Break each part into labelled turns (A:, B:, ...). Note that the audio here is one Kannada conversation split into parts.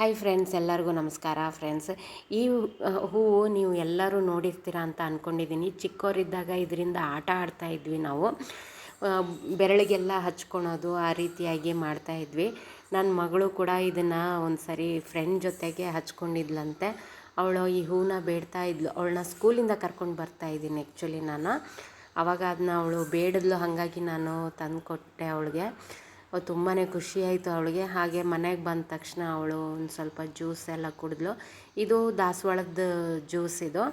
A: ಹಾಯ್ ಫ್ರೆಂಡ್ಸ್ ಎಲ್ಲರಿಗೂ ನಮಸ್ಕಾರ ಫ್ರೆಂಡ್ಸ್ ಈ ಹೂವು ನೀವು ಎಲ್ಲರೂ ನೋಡಿರ್ತೀರ ಅಂತ ಅಂದ್ಕೊಂಡಿದ್ದೀನಿ ಚಿಕ್ಕವರಿದ್ದಾಗ ಇದರಿಂದ ಆಟ ಆಡ್ತಾ ಇದ್ವಿ ನಾವು. ಬೆರಳಿಗೆಲ್ಲ ಹಚ್ಕೊಳೋದು ಆ ರೀತಿಯಾಗಿ ಮಾಡ್ತಾ ಇದ್ವಿ. ನನ್ನ ಮಗಳು ಕೂಡ ಇದನ್ನು ಒಂದು ಸರಿ ಫ್ರೆಂಡ್ ಜೊತೆಗೆ ಹಚ್ಕೊಂಡಿದ್ಲಂತೆ. ಅವಳು ಈ ಹೂವನ್ನ ಬೇಡ್ತಾ ಇದ್ಲು. ಅವಳನ್ನ ಸ್ಕೂಲಿಂದ ಕರ್ಕೊಂಡು ಬರ್ತಾ ಇದ್ದೀನಿ ಆ್ಯಕ್ಚುಲಿ ನಾನು. ಅವಾಗ ಅದನ್ನ ಅವಳು ಬೇಡದ್ಲು. ಹಾಗಾಗಿ ನಾನು ತಂದುಕೊಟ್ಟೆ ಅವಳಿಗೆ. ತುಂಬಾ ಖುಷಿ ಆಯಿತು ಅವಳಿಗೆ. ಹಾಗೆ ಮನೆಗೆ ಬಂದ ತಕ್ಷಣ ಅವಳು ಒಂದು ಸ್ವಲ್ಪ ಜ್ಯೂಸ್ ಎಲ್ಲ ಕುಡಿದ್ಲು. ಇದು ದಾಸವಾಳದ ಜ್ಯೂಸ್ ಇದು.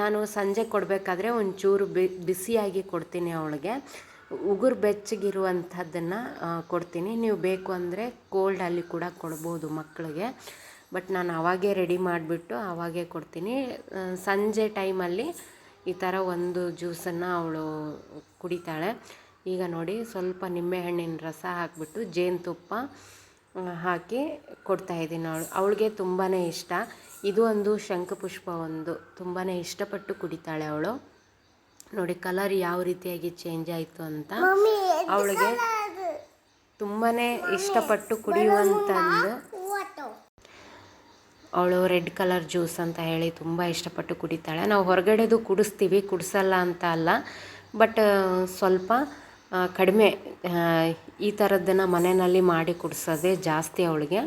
A: ನಾನು ಸಂಜೆ ಕೊಡಬೇಕಾದ್ರೆ ಒಂಚೂರು ಬಿ, ಬಿಸಿಯಾಗಿ ಕೊಡ್ತೀನಿ ಅವಳಿಗೆ. ಉಗುರು ಬೆಚ್ಚಗಿರುವಂಥದ್ದನ್ನು ಕೊಡ್ತೀನಿ. ನೀವು ಬೇಕು ಅಂದರೆ ಕೋಲ್ಡಲ್ಲಿ ಕೂಡ ಕೊಡ್ಬೋದು ಮಕ್ಕಳಿಗೆ ಬಟ್ ನಾನು ಅವಾಗೇ ರೆಡಿ ಮಾಡಿಬಿಟ್ಟು ಅವಾಗೇ ಕೊಡ್ತೀನಿ. ಸಂಜೆ ಟೈಮಲ್ಲಿ ಈ ಥರ ಒಂದು ಜ್ಯೂಸನ್ನು ಅವಳು ಕುಡಿತಾಳೆ. ಈಗ ನೋಡಿ ಸ್ವಲ್ಪ ನಿಂಬೆಹಣ್ಣಿನ ರಸ ಹಾಕಿಬಿಟ್ಟು ಜೇನುತುಪ್ಪ ಹಾಕಿ ಹಾಕಿ ಕೊಡ್ತಾಯಿದ್ದೀನಿ ಅವಳು. ಅವಳಿಗೆ ತುಂಬಾ ಇಷ್ಟ. ಇದು ಒಂದು ಶಂಖಪುಷ್ಪ ಒಂದು. ತುಂಬಾ ಇಷ್ಟಪಟ್ಟು ಕುಡಿತಾಳೆ ಅವಳು. ನೋಡಿ ಕಲರ್ ಯಾವ ರೀತಿಯಾಗಿ ಚೇಂಜ್ ಆಯಿತು ಅಂತ ಅವಳಿಗೆ ತುಂಬಾ ಇಷ್ಟಪಟ್ಟು ಕುಡಿಯುವಂಥದ್ದು ಅವಳು ರೆಡ್ ಕಲರ್ ಜ್ಯೂಸ್ ಅಂತ ಹೇಳಿ ತುಂಬ ಇಷ್ಟಪಟ್ಟು ಕುಡಿತಾಳೆ. ನಾವು ಹೊರಗಡೆದು ಕುಡಿಸ್ತೀವಿ ಕುಡಿಸಲ್ಲ ಅಂತ ಅಲ್ಲ. ಬಟ್ ಸ್ವಲ್ಪ ಕಡಿಮೆ ಈ ಥರದ್ದನ್ನು ಮನೆಯಲ್ಲಿ ಮಾಡಿ ಕುಡಿಸೋದೇ ಜಾಸ್ತಿ ಅವಳಿಗೆ.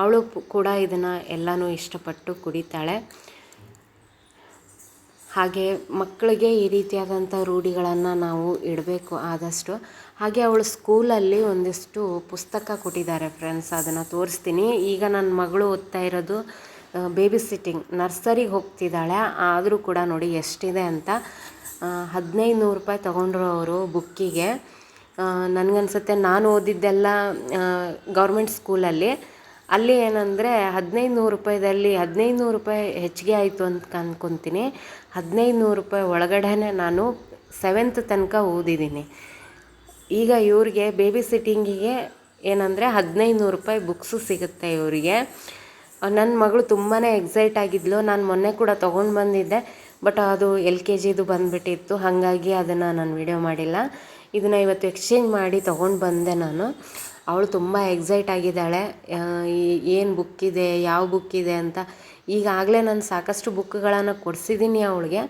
A: ಅವಳು ಕೂಡ ಇದನ್ನು ಎಲ್ಲನೂ ಇಷ್ಟಪಟ್ಟು ಕುಡಿತಾಳೆ. ಹಾಗೆ ಮಕ್ಕಳಿಗೆ ಈ ರೀತಿಯಾದಂಥ ರೂಢಿಗಳನ್ನು ನಾವು ಇಡಬೇಕು ಆದಷ್ಟು. ಹಾಗೆ ಅವಳು ಸ್ಕೂಲಲ್ಲಿ ಒಂದಿಷ್ಟು ಪುಸ್ತಕ ಕೊಟ್ಟಿದ್ದಾರೆ ಫ್ರೆಂಡ್ಸ್, ಅದನ್ನು ತೋರಿಸ್ತೀನಿ. ಈಗ ನನ್ನ ಮಗಳು ಓದ್ತಾ ಇರೋದು ಬೇಬಿ ಸಿಟ್ಟಿಂಗ್ ನರ್ಸರಿಗೆ ಹೋಗ್ತಿದ್ದಾಳೆ. ಆದರೂ ಕೂಡ ನೋಡಿ ಎಷ್ಟಿದೆ ಅಂತ. ಹದಿನೈದು ನೂರು ರೂಪಾಯಿ ತೊಗೊಂಡ್ರು ಅವರು ಬುಕ್ಕಿಗೆ. ನನಗನ್ಸುತ್ತೆ, ನಾನು ಓದಿದ್ದೆಲ್ಲ ಗೌರ್ಮೆಂಟ್ ಸ್ಕೂಲಲ್ಲಿ. ಅಲ್ಲಿ ಏನಂದರೆ ಹದಿನೈದು ನೂರು ರೂಪಾಯಿದಲ್ಲಿ ಹದಿನೈದು ನೂರು ರೂಪಾಯಿ ಹೆಚ್ಚಿಗೆ ಆಯಿತು ಅಂತ ಅನ್ಕೊತೀನಿ. ಹದಿನೈದು ನೂರು ರೂಪಾಯಿ ಒಳಗಡೆನೇ ನಾನು ಸೆವೆಂತ್ ತನಕ ಓದಿದ್ದೀನಿ. ಈಗ ಇವ್ರಿಗೆ ಬೇಬಿ ಸಿಟ್ಟಿಂಗಿಗೆ ಏನಂದರೆ ಹದಿನೈದು ನೂರು ರೂಪಾಯಿ ಬುಕ್ಸು ಸಿಗುತ್ತೆ ಇವರಿಗೆ. ನನ್ನ ಮಗಳು ತುಂಬಾ ಎಕ್ಸೈಟ್ ಆಗಿದ್ಲು. ನಾನು ಮೊನ್ನೆ ಕೂಡ ತೊಗೊಂಡು ಬಂದಿದ್ದೆ. ಬಟ್ ಅದು ಎಲ್ ಕೆ ಜಿದು ಬಂದುಬಿಟ್ಟಿತ್ತು. ಹಾಗಾಗಿ ಅದನ್ನು ನಾನು ವಿಡಿಯೋ ಮಾಡಿಲ್ಲ. ಇದನ್ನು ಇವತ್ತು ಎಕ್ಸ್ಚೇಂಜ್ ಮಾಡಿ ತೊಗೊಂಡು ಬಂದೆ ನಾನು. ಅವಳು ತುಂಬ ಎಕ್ಸೈಟ್ ಆಗಿದ್ದಾಳೆ. ಏನು ಬುಕ್ ಇದೆ, ಯಾವ ಬುಕ್ ಇದೆ ಅಂತ. ಈಗಾಗಲೇ ನಾನು ಸಾಕಷ್ಟು ಬುಕ್ಗಳನ್ನು ಕೊಡಿಸಿದ್ದೀನಿ ಅವಳಿಗೆ.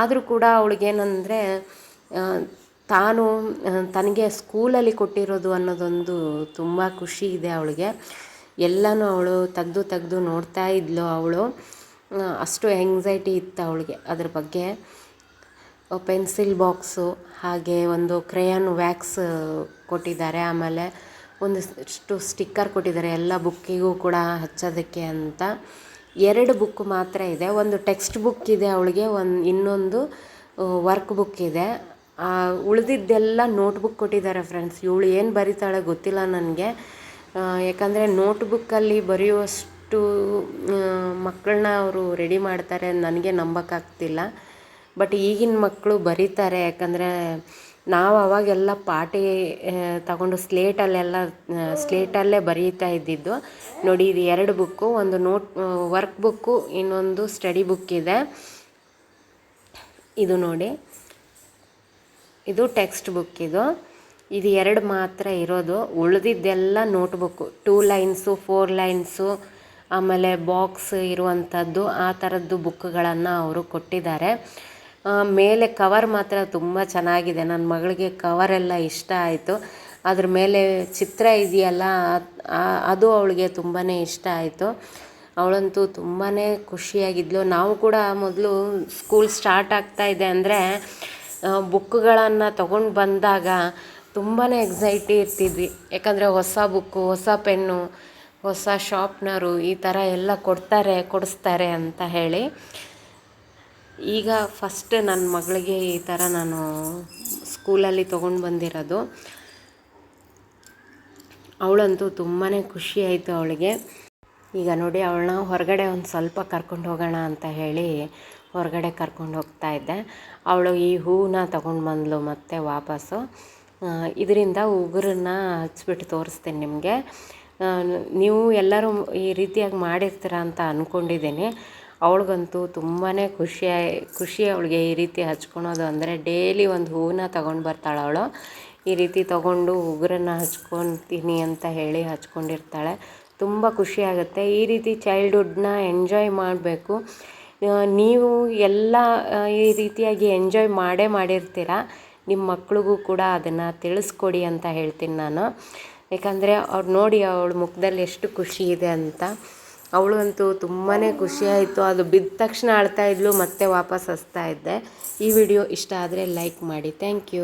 A: ಆದರೂ ಕೂಡ ಅವಳಿಗೇನೆಂದರೆ ತಾನು ತನಗೆ ಸ್ಕೂಲಲ್ಲಿ ಕೊಟ್ಟಿರೋದು ಅನ್ನೋದೊಂದು ತುಂಬ ಖುಷಿ ಇದೆ ಅವಳಿಗೆ. ಎಲ್ಲನೂ ಅವಳು ತೆಗ್ದು ತೆಗ್ದು ನೋಡ್ತಾ ಇದ್ಲು ಅವಳು. ಅಷ್ಟು ಎಂಗ್ಸೈಟಿ ಇತ್ತು ಅವಳಿಗೆ. ಅದ್ರ ಬಗ್ಗೆ ಪೆನ್ಸಿಲ್ ಬಾಕ್ಸು ಹಾಗೆ ಒಂದು ಕ್ರೇಯನ್ ವ್ಯಾಕ್ಸ್ ಕೊಟ್ಟಿದ್ದಾರೆ. ಆಮೇಲೆ ಒಂದಿಷ್ಟು ಸ್ಟಿಕ್ಕರ್ ಕೊಟ್ಟಿದ್ದಾರೆ. ಎಲ್ಲ ಬುಕ್ಕಿಗೂ ಕೂಡ ಹಚ್ಚೋದಕ್ಕೆ ಅಂತ. ಎರಡು ಬುಕ್ ಮಾತ್ರ ಇದೆ. ಒಂದು ಟೆಕ್ಸ್ಟ್ ಬುಕ್ ಇದೆ ಅವಳಿಗೆ ಒಂದು ಇನ್ನೊಂದು ವರ್ಕ್ ಬುಕ್ ಇದೆ. ಉಳಿದಿದ್ದೆಲ್ಲ ನೋಟ್ಬುಕ್ ಕೊಟ್ಟಿದ್ದಾರೆ ಫ್ರೆಂಡ್ಸ್ ಇವಳು ಏನು ಬರೀತಾಳೆ ಗೊತ್ತಿಲ್ಲ ನನಗೆ. ಯಾಕಂದರೆ ನೋಟ್ಬುಕ್ಕಲ್ಲಿ ಬರೆಯುವಷ್ಟು ಮಕ್ಕಳನ್ನ ಅವರು ರೆಡಿ ಮಾಡ್ತಾರೆ ನನಗೆ ನಂಬಕ್ಕಾಗ್ತಿಲ್ಲ. ಬಟ್ ಈಗಿನ ಮಕ್ಕಳು ಬರೀತಾರೆ, ಯಾಕಂದರೆ ನಾವು ಅವಾಗೆಲ್ಲ ಪಾಟಿ ತಗೊಂಡು ಸ್ಲೇಟಲ್ಲೆಲ್ಲ ಸ್ಲೇಟಲ್ಲೇ ಬರೀತಾ ಇದ್ದಿದ್ದು. ನೋಡಿ, ಇದು ಎರಡು ಬುಕ್ಕು, ಒಂದು ನೋಟ್ ವರ್ಕ್ ಬುಕ್ಕು, ಇನ್ನೊಂದು ಸ್ಟಡಿ ಬುಕ್ ಇದೆ. ಇದು ನೋಡಿ. ಇದು ಟೆಕ್ಸ್ಟ್ ಬುಕ್ ಇದು. ಇದು ಎರಡು ಮಾತ್ರ ಇರೋದು. ಉಳಿದಿದ್ದೆಲ್ಲ notebook two lines, four lines ಆಮೇಲೆ ಬಾಕ್ಸ್ ಇರುವಂಥದ್ದು, ಆ ಥರದ್ದು ಬುಕ್ಗಳನ್ನು ಅವರು ಕೊಟ್ಟಿದ್ದಾರೆ. ಮೇಲೆ ಕವರ್ ಮಾತ್ರ ತುಂಬ ಚೆನ್ನಾಗಿದೆ. ನನ್ನ ಮಗಳಿಗೆ ಕವರೆಲ್ಲ ಇಷ್ಟ ಆಯಿತು. ಅದ್ರ ಮೇಲೆ ಚಿತ್ರ ಇದೆಯಲ್ಲ, ಅದು ಅವಳಿಗೆ ತುಂಬಾ ಇಷ್ಟ ಆಯಿತು. ಅವಳಂತೂ ತುಂಬಾ ಖುಷಿಯಾಗಿದ್ಲು. ನಾವು ಕೂಡ ಮೊದಲು ಸ್ಕೂಲ್ ಸ್ಟಾರ್ಟ್ ಆಗ್ತಾ ಇದೆ ಅಂದರೆ ಬುಕ್ಗಳನ್ನು ತೊಗೊಂಡು ಬಂದಾಗ ತುಂಬಾ ಎಕ್ಸೈಟಿ ಇರ್ತಿದ್ವಿ. ಯಾಕಂದರೆ ಹೊಸ ಬುಕ್ಕು, ಹೊಸ ಪೆನ್ನು ಹೊಸ ಶಾಪ್ನರು ಈ ಥರ ಎಲ್ಲ ಕೊಡ್ತಾರೆ, ಕೊಡಿಸ್ತಾರೆ ಅಂತ ಹೇಳಿ. ಈಗ ಫಸ್ಟ್ ನನ್ನ ಮಗಳಿಗೆ ಈ ಥರ ನಾನು ಸ್ಕೂಲಲ್ಲಿ ತೊಗೊಂಡು ಬಂದಿರೋದು. ಅವಳಂತೂ ತುಂಬಾ ಖುಷಿ ಆಯಿತು ಅವಳಿಗೆ. ಈಗ ನೋಡಿ, ಅವಳನ್ನ ಹೊರಗಡೆ ಒಂದು ಸ್ವಲ್ಪ ಕರ್ಕೊಂಡು ಹೋಗೋಣ ಅಂತ ಹೇಳಿ ಹೊರಗಡೆ ಕರ್ಕೊಂಡು ಹೋಗ್ತಾ ಇದ್ದೆ. ಅವಳು ಈ ಹೂವನ್ನ ತೊಗೊಂಡು ಬಂದಳು ಮತ್ತೆ ವಾಪಸ್ಸು. ಇದರಿಂದ ಉಗುರನ್ನ ಹಚ್ಬಿಟ್ಟು ತೋರಿಸ್ತೀನಿ ನಿಮಗೆ. ನೀವು ಎಲ್ಲರೂ ಈ ರೀತಿಯಾಗಿ ಮಾಡಿರ್ತೀರ ಅಂತ ಅಂದ್ಕೊಂಡಿದ್ದೀನಿ ಅವಳಿಗಂತೂ ತುಂಬಾ ಖುಷಿ ಖುಷಿ ಅವಳಿಗೆ ಈ ರೀತಿ ಹಚ್ಕೊಳೋದು ಅಂದರೆ ಡೈಲಿ ಒಂದು ಹೂವನ್ನ ತೊಗೊಂಡು ಬರ್ತಾಳೆ ಅವಳು. ಈ ರೀತಿ ತಗೊಂಡು ಉಗುರನ್ನು ಹಚ್ಕೊತೀನಿ ಅಂತ ಹೇಳಿ ಹಚ್ಕೊಂಡಿರ್ತಾಳೆ. ತುಂಬ ಖುಷಿ ಆಗುತ್ತೆ. ಈ ರೀತಿ ಚೈಲ್ಡ್ಹುಡ್ನ ಎಂಜಾಯ್ ಮಾಡಬೇಕು. ನೀವು ಎಲ್ಲ ಈ ರೀತಿಯಾಗಿ ಎಂಜಾಯ್ ಮಾಡೇ ಮಾಡಿರ್ತೀರ? ನಿಮ್ಮ ಮಕ್ಳಿಗೂ ಕೂಡ ಅದನ್ನು ತಿಳಿಸ್ಕೊಡಿ ಅಂತ ಹೇಳ್ತೀನಿ ನಾನು. ಯಾಕಂದರೆ ಅವ್ರು ನೋಡಿ ಅವಳ ಮುಖದಲ್ಲಿ ಎಷ್ಟು ಖುಷಿ ಇದೆ ಅಂತ. ಅವಳು ಅಂತೂ ತುಂಬಾ ಖುಷಿ ಆಯಿತು. ಅದು ಬಿದ್ದ ತಕ್ಷಣ ಅಳ್ತಾ ಇದ್ಲು, ಮತ್ತೆ ವಾಪಸ್ ಹಸ್ತಾ ಇದ್ದೆ. ಈ ವಿಡಿಯೋ ಇಷ್ಟ ಆದರೆ ಲೈಕ್ ಮಾಡಿ. Thank you.